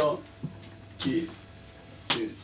top. Get, get.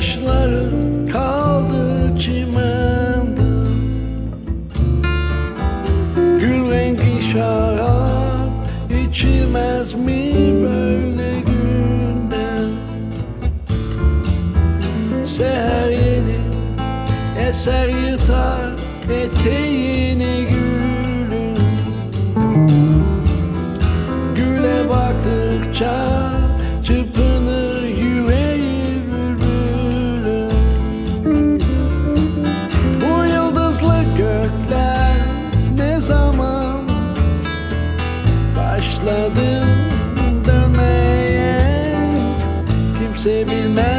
Gözyaşları kaldı çimende. Gül rengi şarap içilmez mi böyle günde? Seher yeni eser yırtar eteğini gülün Güle baktıkça başladı dönmeye Kimse bilmez,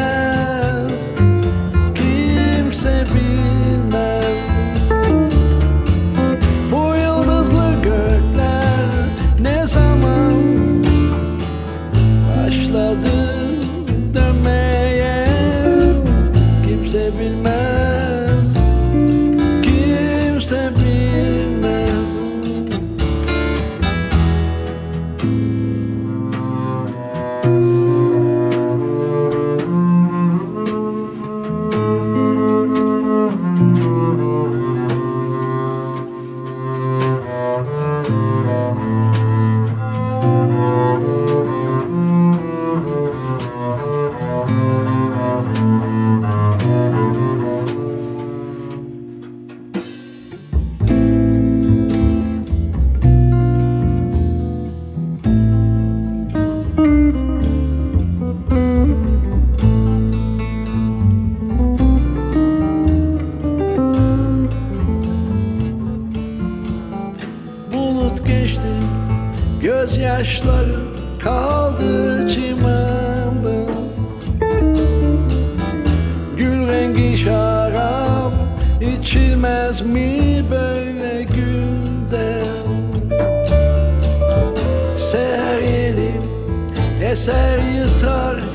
Gözyaşları kaldı çimende. Gül rengi şarap içilmez mi böyle günde Seher yeli eser yırtar